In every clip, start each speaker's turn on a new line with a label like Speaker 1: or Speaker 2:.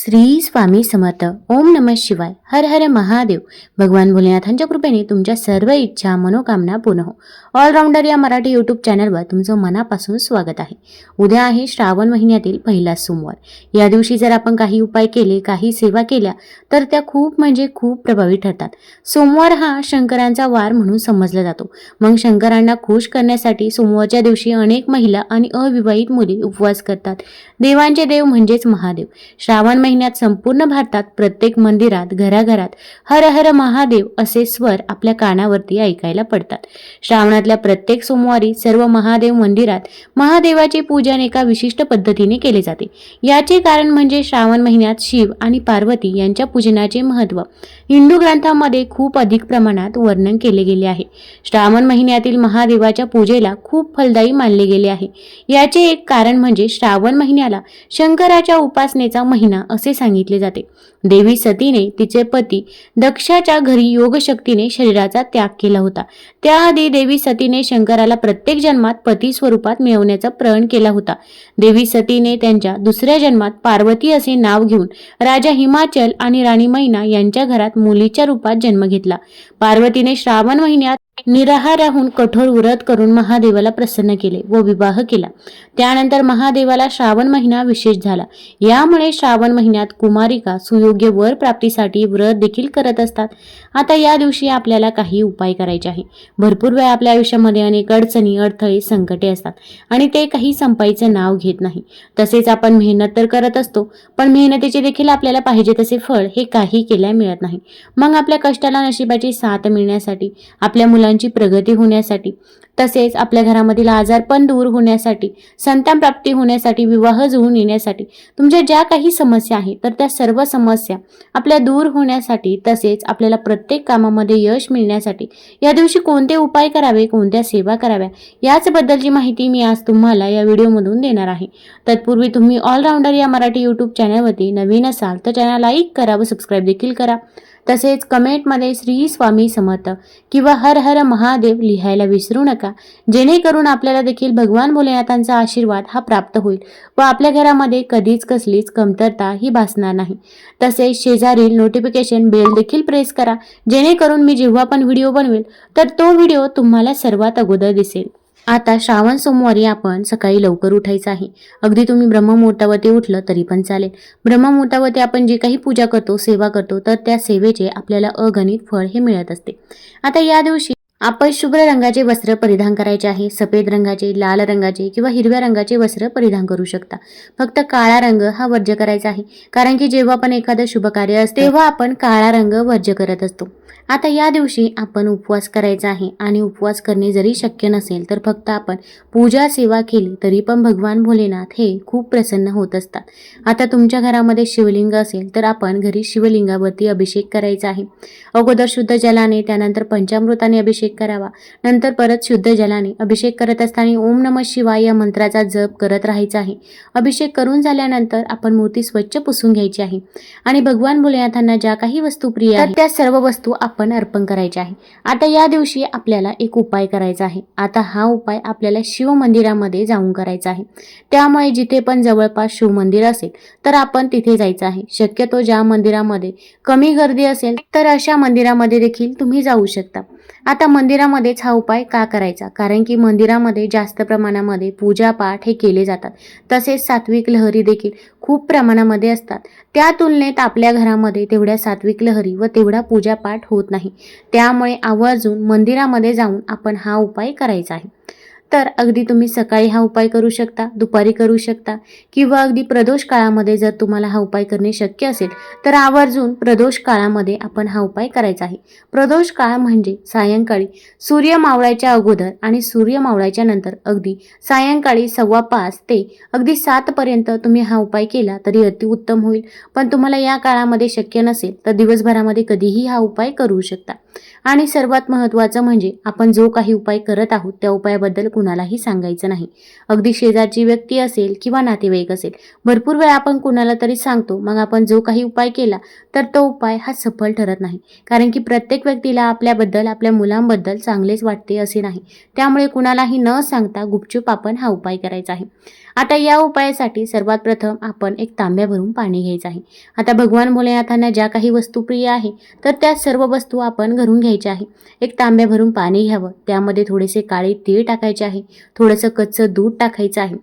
Speaker 1: श्री स्वामी समर्थ. ओम नम शिवाय. हर हर महादेव. भगवान भोलेनाथांच्या कृपेने तुमच्या सर्व इच्छा मनोकामना पूर्ण हो. ऑलराऊंडर या मराठी यूट्यूब चॅनलवर तुमचं मनापासून स्वागत आहे. उद्या आहे श्रावण महिन्यातील पहिला सोमवार. या दिवशी जर आपण काही उपाय केले काही सेवा केल्या तर त्या खूप म्हणजे खूप प्रभावी ठरतात. सोमवार हा शंकरांचा वार म्हणून समजला जातो. मग शंकरांना खुश करण्यासाठी सोमवारच्या दिवशी अनेक महिला आणि अविवाहित मुली उपवास करतात. देवांचे देव म्हणजेच महादेव. श्रावण महिन्यात संपूर्ण भारतात प्रत्येक मंदिरात घराघरात हर हर महादेव असे स्वर आपल्या कानावरती ऐकायला पडतात. श्रावणातल्या प्रत्येक सोमवारी सर्व महादेव मंदिरात महादेवाचे पूजन एका विशिष्ट पद्धतीने केले जाते. याचे कारण म्हणजे श्रावण महिन्यात शिव आणि पार्वती यांच्या पूजनाचे महत्त्व. हिंदू ग्रंथामध्ये खूप अधिक प्रमाणात वर्णन केले गेले आहे. श्रावण महिन्यातील महादेवाच्या पूजेला खूप फलदायी मानले गेले आहे. याचे एक कारण म्हणजे श्रावण महिन्याला शंकराच्या उपासनेचा महिना असे सांगितले जाते. देवी सतीने तिचे पती दक्षाच्या घरी योगशक्तीने शरीराचा त्याग केला होता. त्याआधी देवी सतीने शंकराला प्रत्येक जन्मात पती स्वरूपात मिळवण्याचा प्रण केला होता. देवी सतीने त्यांच्या दुसऱ्या जन्मात पार्वती असे नाव घेऊन राजा हिमाचल आणि राणी मैना यांच्या घरात मुलीच्या रूपात जन्म घेतला. पार्वतीने श्रावण महिन्यात निराहार राहून कठोर व्रत करून महादेवाला प्रसन्न केले व विवाह केला. त्यानंतर महादेवाला श्रावण महिना विशेष झाला. यामुळे श्रावण महिन्यात कुमारिका सुयोग्य वर प्राप्तीसाठी व्रत देखील करत असतात. आता या दिवशी आपल्याला काही उपाय करायचे आहे. भरपूर वेळा आपल्या आयुष्यामध्ये अनेक अडचणी अडथळे संकटे असतात आणि ते काही संपाईचे नाव घेत नाही. तसेच आपण मेहनत तर करत असतो पण मेहनतीचे देखील आपल्याला पाहिजे तसे फळ हे काही केल्या मिळत नाही. मग आपल्या कष्टाला नशिबाची साथ मिळण्यासाठी आपल्या मुला मुलांची प्रगती होण्यासाठी तसेच आपल्या घरामधील आजारपण दूर होण्यासाठी संतान प्राप्ती होण्यासाठी विवाह जुळून येण्यासाठी तुमच्या ज्या काही समस्या आहेत तर त्या सर्व समस्या आपल्या दूर होण्यासाठी तसेच आपल्याला प्रत्येक कामामध्ये यश मिळण्यासाठी या दिवशी कोणते उपाय करावे कोणत्या सेवा कराव्या याचबद्दलची माहिती मी आज तुम्हाला या व्हिडिओमधून देणार आहे. तत्पूर्वी तुम्ही ऑलराऊंडर या मराठी यूट्यूब चॅनलवरती नवीन असाल तर चॅनल लाईक करा व सबस्क्राईब देखील करा. तसेच कमेंटमध्ये श्री स्वामी समर्थ किंवा हर हर महादेव लिहायला विसरू नका. जेणेकरून आपल्याला देखील भगवान भोलेनाथांचा आशीर्वाद हा प्राप्त होईल व आपल्या घरामध्ये कधीच कसलीच कमतरता ही भासणार नाही. तसेच शेजारील नोटिफिकेशन बेल देखील प्रेस करा. जेणेकरून मी जेव्हा पण व्हिडिओ बनवेल तर तो व्हिडिओ तुम्हाला सर्वात अगोदर दिसेल. आता श्रावण सोमवारी आपण सकाळी लवकर उठायचं आहे. अगदी तुम्ही ब्रह्ममुहूर्तावरती उठलं तरी पण चालेल. ब्रह्ममुहूर्तावरती आपण जे काही पूजा करतो सेवा करतो तर त्या सेवेचे आपल्याला अगणित फळ हे मिळत असते. आता या दिवशी आपण शुभ्र रंगाचे वस्त्र परिधान करायचे आहे. सफेद रंगाचे लाल रंगाचे किंवा हिरव्या रंगाचे वस्त्र परिधान करू शकता. फक्त काळा रंग हा वर्ज्य करायचा आहे. कारण की जेव्हा पण एखादं शुभ कार्य असते तेव्हा आपण काळा रंग वर्ज्य करत असतो. आता या दिवशी आपण उपवास करायचा आहे आणि उपवास करणे जरी शक्य नसेल तर फक्त आपण पूजा सेवा केली तरी पण भगवान भोलेनाथ हे खूप प्रसन्न होत असतात. आता तुमच्या घरामध्ये शिवलिंग असेल तर आपण घरी शिवलिंगावरती अभिषेक करायचा आहे. अगोदर शुद्ध जलाने त्यानंतर पंचामृताने अभिषेक करावा. नंतर परत शुद्ध जलाने अभिषेक करत असताना ओम नम शिवाय या मंत्राचा जप करत राहायचा आहे. अभिषेक करून झाल्यानंतर आपण मूर्ती स्वच्छ पुसून घ्यायची आहे. आणि भगवान भोलेनाथांना ज्या काही वस्तू प्रिय आहेत त्या सर्व वस्तू आपण अर्पण करायच्या आहे. आता या दिवशी आपल्याला एक उपाय करायचा आहे. आता हा उपाय आपल्याला शिव मंदिरामध्ये जाऊन करायचा आहे. त्यामुळे जिथे पण जवळपास शिव मंदिर असेल तर आपण तिथे जायचं आहे. शक्यतो ज्या मंदिरामध्ये कमी गर्दी असेल तर अशा मंदिरामध्ये देखील तुम्ही जाऊ शकता. आता मंदिरामध्येच हा उपाय का करायचा? कारण की मंदिरामध्ये जास्त प्रमाणामध्ये पूजापाठ हे केले जातात. तसेच सात्विक लहरी देखील खूप प्रमाणामध्ये असतात. त्या तुलनेत आपल्या घरामध्ये तेवढ्या सात्विक लहरी व तेवढा पूजापाठ होत नाही. त्यामुळे आवर्जून मंदिरामध्ये जाऊन आपण हा उपाय करायचा आहे. तर अगदी तुम्ही सकाळी हा उपाय करू शकता दुपारी करू शकता किंवा अगदी प्रदोष काळामध्ये जर तुम्हाला हा उपाय करणे शक्य असेल तर आवर्जून प्रदोष काळामध्ये आपण हा उपाय करायचा आहे. प्रदोष काळ म्हणजे सायंकाळी सूर्य मावळायच्या अगोदर आणि सूर्य मावळायच्या नंतर अगदी सायंकाळी सव्वा पाच ते अगदी सातपर्यंत तुम्ही हा उपाय केला तरी अतिउत्तम होईल. पण तुम्हाला या काळामध्ये शक्य नसेल तर दिवसभरामध्ये कधीही हा उपाय करू शकता. आणि सर्वात महत्त्वाचं म्हणजे आपण जो काही उपाय करत आहोत त्या उपायाबद्दल कुणालाही सांगायचं नाही. अगदी शेजारची व्यक्ती असेल किंवा नातेवाईक असेल भरपूर वेळा आपण कुणाला तरी सांगतो मग आपण जो काही उपाय केला तर तो उपाय हा सफल ठरत नाही. कारण की प्रत्येक व्यक्तीला आपल्याबद्दल आपल्या मुलांबद्दल चांगलेच वाटते असे नाही. त्यामुळे कुणालाही न सांगता गुपचूप आपण हा उपाय करायचा आहे. आता या उपायासाठी सर्वात प्रथम आपण एक तांब्या भरून पाणी घ्यायचं आहे. आता भगवान भोलेनाथांना ज्या काही वस्तू प्रिय आहे तर त्या सर्व वस्तू आपण घरून घ्यायच्या आहे. एक तांब्या भरून पाणी घ्यावं. त्यामध्ये थोडेसे काळे तीळ टाकायचे आहे. थोडंसं कच्चं दूध टाकायचं आहे.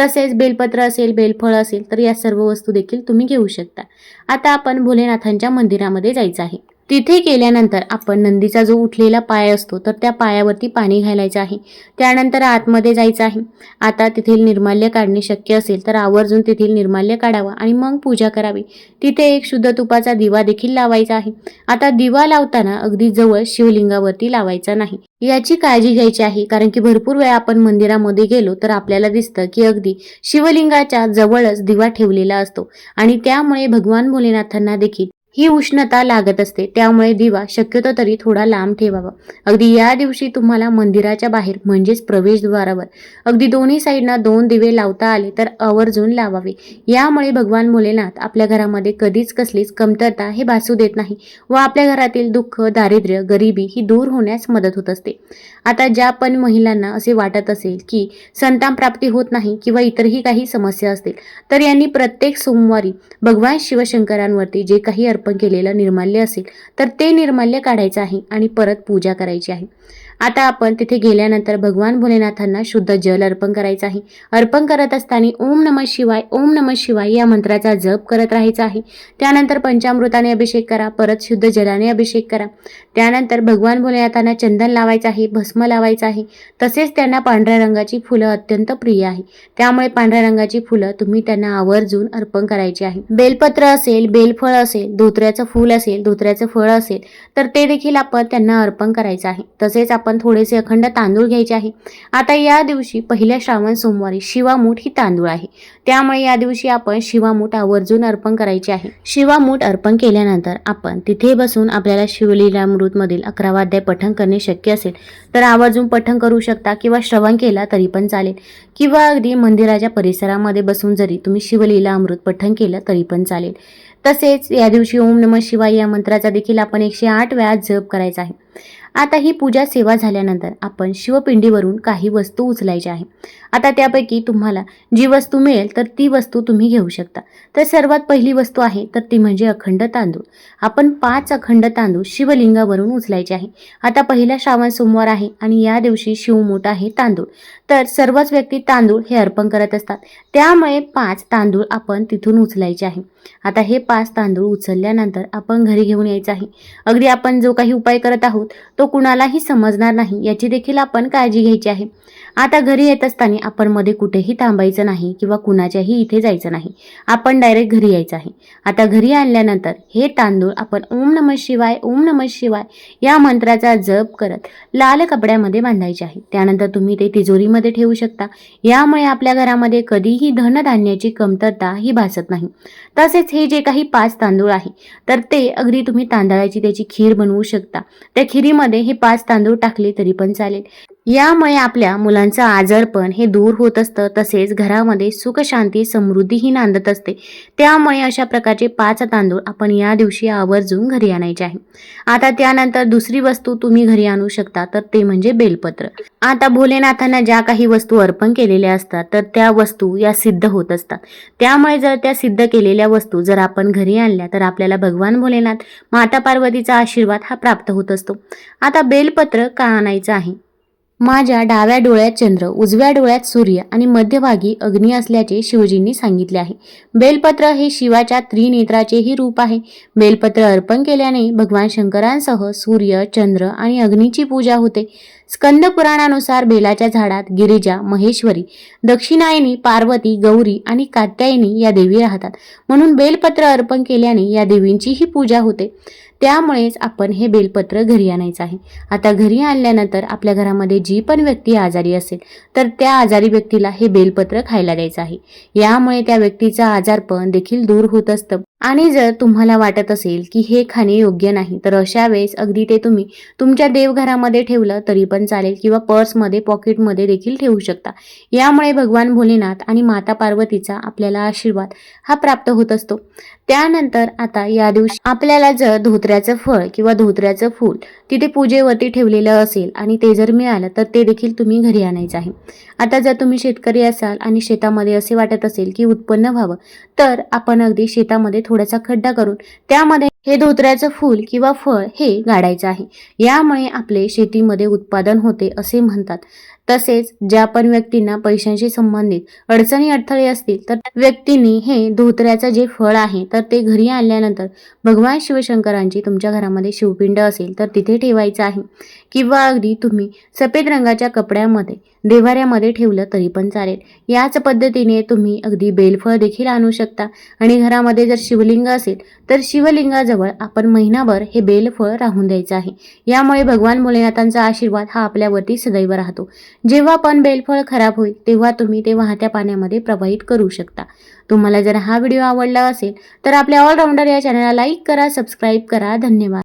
Speaker 1: तसेच बेलपत्र असेल बेलफळ असेल तर या सर्व वस्तू देखील तुम्ही घेऊ शकता. आता आपण भोलेनाथांच्या मंदिरामध्ये जायचं आहे. तिथे गेल्यानंतर आपण नंदीचा जो उठलेला पाय असतो तर त्या पायावरती पाणी घालायचं आहे. त्यानंतर आतमध्ये जायचं आहे. आता तेथील निर्माल्य काढणे शक्य असेल तर आवर्जून तेथील निर्माल्य काढावा आणि मग पूजा करावी. तिथे एक शुद्ध तुपाचा दिवा देखील लावायचा आहे. आता दिवा लावताना अगदी जवळ शिवलिंगावरती लावायचा नाही. याची काळजी घ्यायची आहे कारण की भरपूर वेळा आपण मंदिरामध्ये गेलो तर आपल्याला दिसतं की अगदी शिवलिंगाच्या जवळच दिवा ठेवलेला असतो. आणि त्यामुळे भगवान भोलेनाथांना देखील ही उष्णता लागत असते. त्यामुळे दिवा शक्यतो तरी थोडा लांब ठेवावा. अगदी या दिवशी तुम्हाला मंदिराच्या बाहेर म्हणजेच प्रवेशद्वारावर अगदी दोन्ही साईडना दोन दिवे लावता आले तर आवर्जून लावावे. यामुळे भगवान भोलेनाथ आपल्या घरामध्ये कधीच कसलीच कमतरता हे भासू देत नाही व आपल्या घरातील दुःख दारिद्र्य गरिबी ही दूर होण्यास मदत होत असते. आता ज्या पण महिलांना असे वाटत असेल की संतान प्राप्ती होत नाही किंवा इतरही काही समस्या असतील तर यांनी प्रत्येक सोमवारी भगवान शिवशंकरांवरती जे काही अर्पण केलेलं निर्माल्य असेल तर ते निर्माल्य काढायचं आहे आणि परत पूजा करायची आहे. आता आपण तिथे गेल्यानंतर भगवान भोलेनाथांना शुद्ध जल अर्पण करायचं आहे. अर्पण करत असताना ओम नम शिवाय ओम नम शिवाय या मंत्राचा जप करत राहायचा आहे. त्यानंतर पंचामृताने अभिषेक करा परत शुद्ध जलाने अभिषेक करा. त्यानंतर भगवान भोलेनाथांना चंदन लावायचं आहे भस्म लावायचं आहे. तसेच त्यांना पांढऱ्या रंगाची फुलं अत्यंत प्रिय आहे. त्यामुळे पांढऱ्या रंगाची फुलं तुम्ही त्यांना आवर्जून अर्पण करायची आहे. बेलपत्र असेल बेलफळ असेल धोत्र्याचं फूल असेल धोत्र्याचं फळ असेल तर ते देखील आपण त्यांना अर्पण करायचं आहे. तसेच आपण आपण थोडेसे अखंड तांदूळ घ्यायचे आहे. आता या दिवशी पहिल्या श्रावण सोमवारी शिवामूठ ही तांदूळ आहे. त्यामुळे या दिवशी आपण शिवामूठ आवर्जून अर्पण करायचे आहे. शिवामूठ अर्पण केल्यानंतर आपण तिथे बसून आपल्याला शिवलीलामृतमधील अकरा अध्याय पठण करणे शक्य असेल. तर आवर्जून पठण करू शकता किंवा श्रवण केला तरी पण चालेल. किंवा अगदी मंदिराच्या परिसरामध्ये बसून जरी तुम्ही शिवलीला अमृत पठण केलं तरी पण चालेल. तसेच या दिवशी ओम नमः शिवाय या मंत्राचा देखील आपण एकशे आठ वेळा जप करायचा आहे. आता ही पूजा सेवा झाल्यानंतर आपण शिवपिंडीवरून काही वस्तू उचलायच्या आहे आता त्यापैकी तुम्हाला जी वस्तू मिळेल तर ती वस्तू तुम्ही घेऊ शकता. तर सर्वात पहिली वस्तू आहे तर ती म्हणजे अखंड तांदूळ. आपण पाच अखंड तांदूळ शिवलिंगावरून उचलायचे आहे. आता पहिला श्रावण सोमवार आहे आणि या दिवशी शिवमूठ आहे तांदूळ. तर सर्वच व्यक्ती तांदूळ हे अर्पण करत असतात. त्यामुळे पाच तांदूळ आपण तिथून उचलायचे आहे. आता हे पाच तांदूळ उचलल्यानंतर आपण घरी घेऊन यायचं आहे. अगदी आपण जो काही उपाय करत आहोत तो कुणालाही समजणार नाही याची देखील आपण काळजी घ्यायची आहे. आता घरी येत असताना आपण मध्ये कुठेही थांबायचं नाही किंवा कुणाच्याही इथे जायचं नाही. आपण डायरेक्ट घरी यायचं आहे. आता घरी आणल्यानंतर हे तांदूळ आपण ओम नम शिवाय ओम नम शिवाय या मंत्राचा जप करत लाल कपड्यामध्ये बांधायचे आहे. त्यानंतर तुम्ही ते तिजोरीमध्ये ठेवू शकता. यामुळे आपल्या घरामध्ये कधीही धनधान्याची कमतरता ही भासत नाही. तसेच हे जे काही पाच तांदूळ आहे तर ते अगदी तुम्ही तांदळाची त्याची खीर बनवू शकता. त्या खिरीमध्ये हे पाच तांदूळ टाकले तरी पण चालेल. यामुळे आपल्या मुलांचं आजारपण हे दूर होत असतं. तसेच घरामध्ये सुखशांती समृद्धीही नांदत असते. त्यामुळे अशा प्रकारचे पाच तांदूळ आपण या दिवशी आवर्जून घरी आणायचे आहे. आता त्यानंतर दुसरी वस्तू तुम्ही घरी आणू शकता तर ते म्हणजे बेलपत्र. आता भोलेनाथांना ज्या काही वस्तू अर्पण केलेल्या असतात तर त्या वस्तू या सिद्ध होत असतात. त्यामुळे जर त्या सिद्ध केलेल्या वस्तू जर आपण घरी आणल्या तर आपल्याला भगवान भोलेनाथ माता पार्वतीचा आशीर्वाद हा प्राप्त होत असतो. आता बेलपत्र का आणायचं आहे? माझ्या डाव्या डोळ्यात चंद्र उजव्या डोळ्यात सूर्य आणि मध्यभागी अग्नी असल्याचे शिवजींनी सांगितले आहे. बेलपत्र हे शिवाच्या त्रिनेत्राचेही रूप आहे. बेलपत्र अर्पण केल्याने भगवान शंकरांसह सूर्य चंद्र आणि अग्नीची पूजा होते. स्कंद पुराणानुसार बेलाच्या झाडात गिरिजा महेश्वरी दक्षिणायनी पार्वती गौरी आणि कात्यायनी या देवी राहतात. म्हणून बेलपत्र अर्पण केल्याने या देवींचीही पूजा होते. त्यामुळेच आपण हे बेलपत्र घरी आणायचं आहे. आता घरी आणल्यानंतर आपल्या घरामध्ये जी पण व्यक्ती आजारी असेल तर त्या आजारी व्यक्तीला हे बेलपत्र खायला द्यायचं आहे. यामुळे त्या व्यक्तीचं आजारपण देखील दूर होत असतं. आणि जर तुम्हाला वाटत असेल की हे खाणे योग्य नाही तर अशा वेळेस अगदी ते तुम्ही तुमच्या देवघरामध्ये ठेवलं तरी पण चालेल किंवा पर्समध्ये पॉकेटमध्ये देखील ठेवू शकता. यामुळे भगवान भोलेनाथ आणि माता पार्वतीचा आपल्याला आशीर्वाद हा प्राप्त होत असतो. त्यानंतर आता या दिवशी आपल्याला जर धोत्र्याचं फळ किंवा धोत्र्याचं फूल तिथे पूजेवरती ठेवलेलं असेल आणि ते जर मिळालं तर ते देखील तुम्ही घरी आणायचं आहे. आता जर तुम्ही शेतकरी असाल आणि शेतामध्ये असे वाटत असेल की उत्पन्न व्हावं तर आपण अगदी शेतामध्ये थोडासा खड्डा करून त्यामध्ये हे धोत्र्याचं फूल किंवा फळ हे गाडायचं आहे. यामुळे आपले शेतीमध्ये उत्पादन होते असे म्हणतात. तसेच ज्या पण व्यक्तींना पैशांशी संबंधित अडचणी अडथळे असतील तर व्यक्तींनी हे धोत्र्याचं जे फळ आहे तर ते घरी आणल्यानंतर भगवान शिवशंकरांची तुमच्या घरामध्ये शिवपिंड असेल तर तिथे ठेवायचं आहे. किंवा अगदी तुम्ही सफेद रंगाच्या कपड्यामध्ये देवाऱ्यामध्ये ठेवलं तरी पण चालेल. याच पद्धतीने तुम्ही अगदी बेलफळ देखील आणू शकता. आणि घरामध्ये जर शिवलिंग असेल तर शिवलिंगाजवळ आपण महिनाभर हे बेलफळ राहून द्यायचं आहे. यामुळे भगवान भोलेनाथांचा आशीर्वाद हा आपल्यावरती सदैव राहतो. जेव्हा पण बेलफळ खराब होईल तेव्हा तुम्ही ते वाहत्या पाण्यामध्ये प्रवाहित करू शकता. तुम्हाला जर हा व्हिडिओ आवडला असेल तर आपल्या ऑलराऊंडर या चॅनलला लाईक करा सबस्क्राईब करा. धन्यवाद.